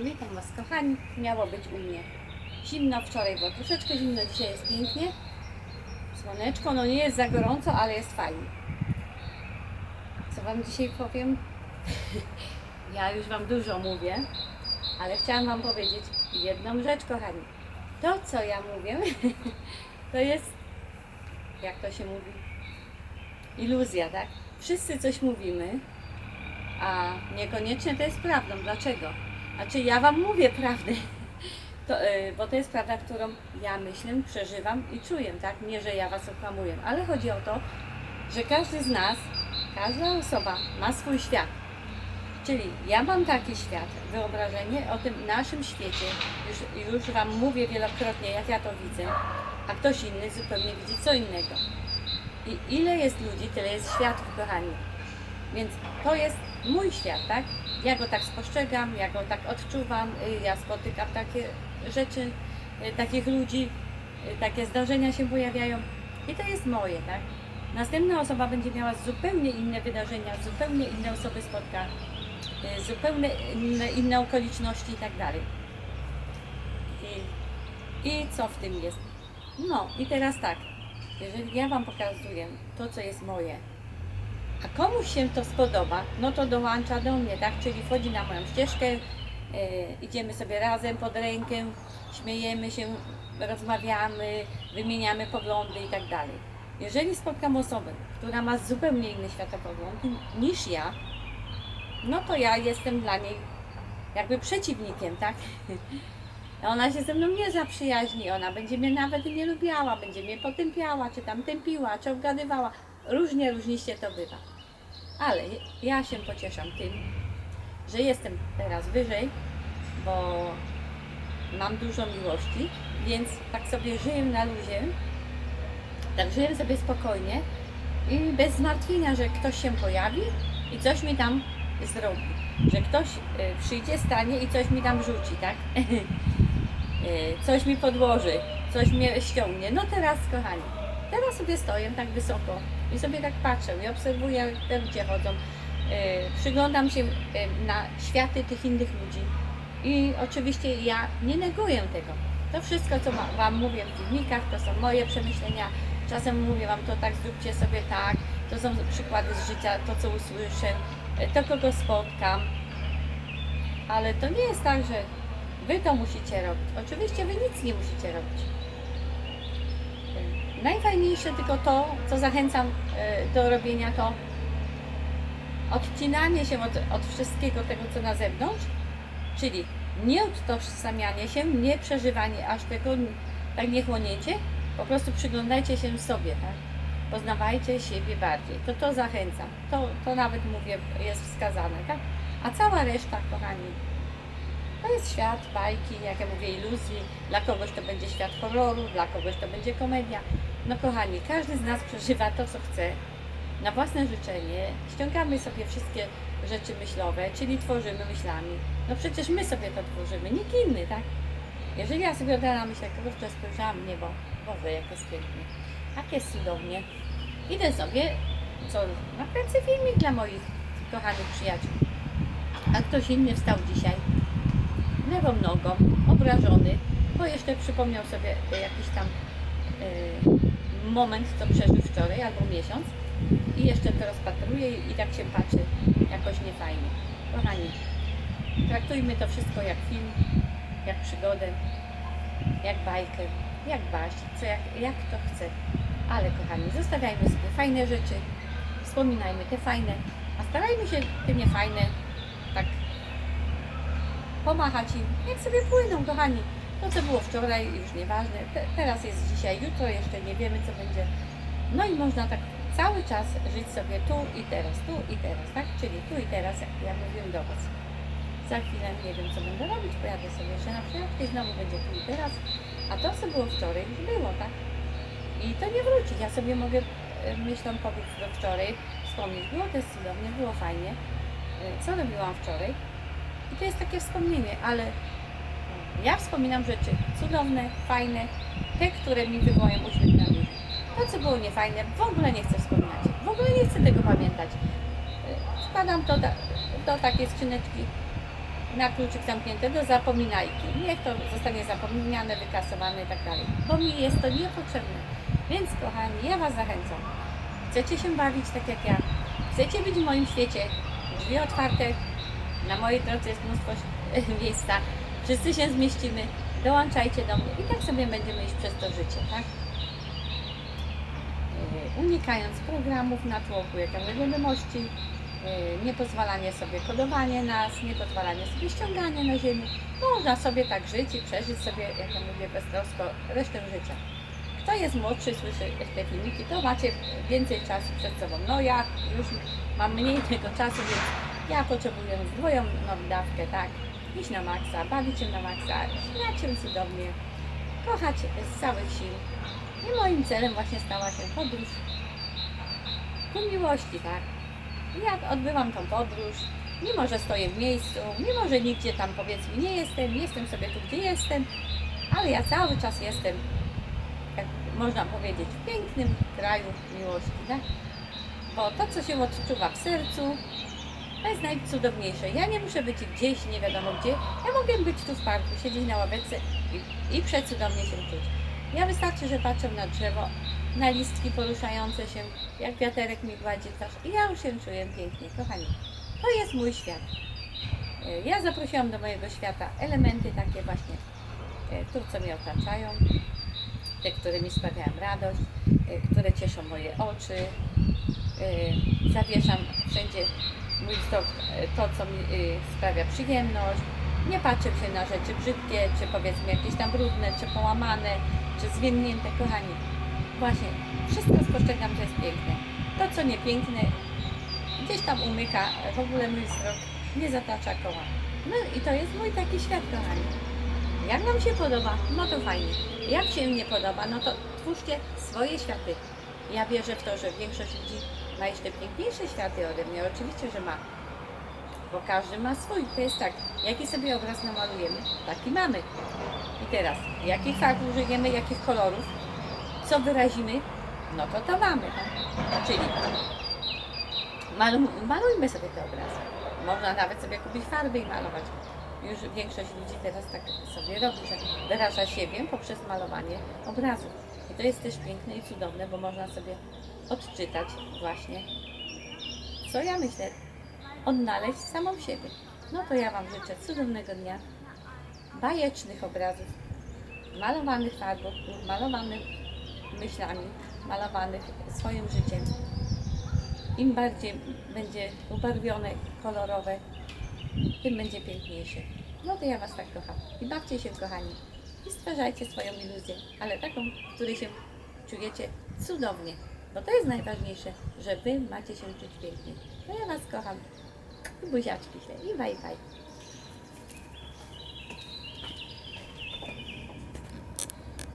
Witam Was kochani, miało być u mnie zimno, wczoraj było troszeczkę zimno, dzisiaj jest pięknie. Słoneczko, no nie jest za gorąco, ale jest fajnie. Co Wam dzisiaj powiem? ja już Wam dużo mówię, ale chciałam Wam powiedzieć jedną rzecz kochani. To co ja mówię, to jest, jak to się mówi, iluzja, tak? Wszyscy coś mówimy, a niekoniecznie to jest prawdą. Dlaczego? Znaczy ja Wam mówię prawdę, to, y, bo to jest prawda, którą ja myślę, przeżywam i czuję, tak? Nie, że ja Was okłamuję, ale chodzi o to, że każdy z nas, każda osoba ma swój świat. Czyli ja mam taki świat, wyobrażenie o tym naszym świecie, już, już Wam mówię wielokrotnie, jak ja to widzę, a ktoś inny zupełnie widzi co innego. I ile jest ludzi, tyle jest światów, kochani. Więc to jest mój świat, tak? Ja go tak spostrzegam, ja go tak odczuwam, y, ja spotykam takie rzeczy, y, takich ludzi, y, takie zdarzenia się pojawiają i to jest moje, tak? Następna osoba będzie miała zupełnie inne wydarzenia, zupełnie inne osoby spotka, zupełnie inne, inne okoliczności i tak dalej. I co w tym jest? No i teraz tak, jeżeli ja Wam pokazuję to, co jest moje, a komuś się to spodoba, no to dołącza do mnie, tak? Czyli wchodzi na moją ścieżkę, e, idziemy sobie razem pod rękę, śmiejemy się, rozmawiamy, wymieniamy poglądy i tak dalej. Jeżeli spotkam osobę, która ma zupełnie inny światopogląd niż ja, no to ja jestem dla niej jakby przeciwnikiem, tak? Ona się ze mną nie zaprzyjaźni, ona będzie mnie nawet nie lubiała, będzie mnie potępiała, czy tam tępiła, czy obgadywała. Różnie, różniście to bywa. Ale ja się pocieszam tym, że jestem teraz wyżej, bo mam dużo miłości, więc tak sobie żyję na luzie, tak żyję sobie spokojnie i bez zmartwienia, że ktoś się pojawi i coś mi tam zrobi. Że ktoś y, przyjdzie, stanie i coś mi tam rzuci, tak? Y, coś mi podłoży, coś mnie ściągnie. No teraz, kochani, teraz sobie stoję tak wysoko i sobie tak patrzę i obserwuję, jak ludzie chodzą. Y, przyglądam się y, na światy tych innych ludzi i oczywiście ja nie neguję tego. To wszystko, co Wam mówię w filmikach, to są moje przemyślenia. Czasem mówię Wam to tak, zróbcie sobie tak. To są przykłady z życia, to co usłyszę, y, to kogo spotkam. Ale to nie jest tak, że Wy to musicie robić. Oczywiście Wy nic nie musicie robić. Najfajniejsze tylko to, co zachęcam e, do robienia, to odcinanie się od, od wszystkiego tego, co na zewnątrz, czyli nie utożsamianie się, nie przeżywanie aż tego, tak nie chłonięcie, po prostu przyglądajcie się sobie, tak? Poznawajcie siebie bardziej. To to zachęcam. To, to nawet mówię, jest wskazane, tak? A cała reszta, kochani, to jest świat bajki, jak ja mówię, iluzji. Dla kogoś to będzie świat horroru, dla kogoś to będzie komedia. No kochani, każdy z nas przeżywa to, co chce, na własne życzenie. Ściągamy sobie wszystkie rzeczy myślowe, czyli tworzymy myślami. No przecież my sobie to tworzymy, nikt inny, tak? Jeżeli ja sobie od rana myślę, kurczę, spojrzałam w niebo, Boże, jak jest pięknie, jak jest cudownie. Idę sobie, co, nakręcę filmik dla moich kochanych przyjaciół. A ktoś inny wstał dzisiaj, lewą nogą, obrażony, bo jeszcze przypomniał sobie jakiś tam y, moment, co przeżył wczoraj albo miesiąc i jeszcze to rozpatruje i, tak się patrzy jakoś niefajnie. Kochani, traktujmy to wszystko jak film, jak przygodę, jak bajkę, jak baść, co jak, jak to chce. Ale kochani, zostawiajmy sobie fajne rzeczy, wspominajmy te fajne, a starajmy się te niefajne tak pomachać im, niech sobie płyną, kochani. To, co było wczoraj, już nieważne. Te, teraz jest dzisiaj, jutro jeszcze nie wiemy, co będzie. No i można tak cały czas żyć sobie tu i teraz, tu i teraz, tak? Czyli tu i teraz, jak ja mówię do Was. Za chwilę nie wiem, co będę robić, pojadę sobie jeszcze na przyjazd i znowu będzie tu i teraz. A to, co było wczoraj, już było, tak? I to nie wróci. Ja sobie mogę, e, myślą, pobiec do wczoraj, wspomnieć. Było też cudownie, było fajnie. E, Co robiłam wczoraj? I to jest takie wspomnienie, ale ja wspominam rzeczy cudowne, fajne, te, które mi wywołają uśmiech na twarzy. To, co było niefajne, w ogóle nie chcę wspominać. W ogóle nie chcę tego pamiętać. E, Wkładam to da- do takiej skrzyneczki, na kluczyk zamknięte do zapominajki. Niech to zostanie zapomniane, wykasowane i tak dalej, bo mi jest to niepotrzebne. Więc kochani, ja Was zachęcam. Chcecie się bawić tak jak ja? Chcecie być w moim świecie? Drzwi otwarte, na mojej drodze jest mnóstwo miejsca. Wszyscy się zmieścimy. Dołączajcie do mnie i tak sobie będziemy iść przez to życie, tak? Yy, Unikając programów na tłoku, jak ja mówię, wiadomości, yy, niepozwalanie sobie kodowanie nas, niepozwalanie sobie ściąganie na ziemię. Można sobie tak żyć i przeżyć sobie, jak ja mówię, beztrosko resztę życia. Kto jest młodszy, słyszy te filmiki, to macie więcej czasu przed sobą. No ja już mam mniej tego czasu, więc ja potrzebuję zdwojoną dawkę, tak? Iść na maksa, bawić się na maksa, śmiać się cudownie, kochać z całych sił. I moim celem właśnie stała się podróż ku miłości, tak? Ja odbywam tą podróż, mimo że stoję w miejscu, mimo że nigdzie tam powiedzmy nie jestem, jestem sobie tu, gdzie jestem, ale ja cały czas jestem, jak można powiedzieć, w pięknym kraju miłości, tak? Bo to, co się odczuwa w sercu, to jest najcudowniejsze. Ja nie muszę być gdzieś, nie wiadomo gdzie. Ja mogę być tu w parku, siedzieć na ławeczce i, i przecudownie się czuć. Ja wystarczy, że patrzę na drzewo, na listki poruszające się, jak wiaterek mi gładzi twarz i ja już się czuję pięknie, kochani. To jest mój świat. E, Ja zaprosiłam do mojego świata elementy takie właśnie, e, tu co mnie otaczają, te, które mi sprawiają radość, e, które cieszą moje oczy. Zawieszam wszędzie mój wzrok, e, to, co mi e, sprawia przyjemność. Nie patrzę się na rzeczy brzydkie, czy powiedzmy jakieś tam brudne, czy połamane, czy zwiędnięte. Kochani, właśnie wszystko spostrzegam, że jest piękne. To, co nie piękne, gdzieś tam umyka, w ogóle mój wzrok nie zatacza koła. No i to jest mój taki świat, kochani. Jak Wam się podoba, no to fajnie. Jak się nie podoba, no to twórzcie swoje światy. Ja wierzę w to, że większość ludzi ma jeszcze piękniejsze światy ode mnie. Oczywiście, że ma. Bo każdy ma swój. To jest tak, jaki sobie obraz namalujemy, taki mamy. I teraz, jakich farb użyjemy, jakich kolorów, co wyrazimy, no to to mamy. Czyli malu, malujmy sobie te obrazy. Można nawet sobie kupić farby i malować. Już większość ludzi teraz tak sobie robi, że wyraża siebie poprzez malowanie obrazów. I to jest też piękne i cudowne, bo można sobie odczytać właśnie, co ja myślę, odnaleźć samą siebie. No to ja Wam życzę cudownego dnia, bajecznych obrazów, malowanych farbą malowanych myślami, malowanych swoim życiem. Im bardziej będzie ubarwione, kolorowe, tym będzie piękniejsze. No to ja Was tak kocham. I bawcie się, kochani. I stwarzajcie swoją iluzję, ale taką, w której się czujecie cudownie. Bo to jest najważniejsze, że Wy macie się czuć pięknie. No ja Was kocham. Buziaczki ślę. I bye bye.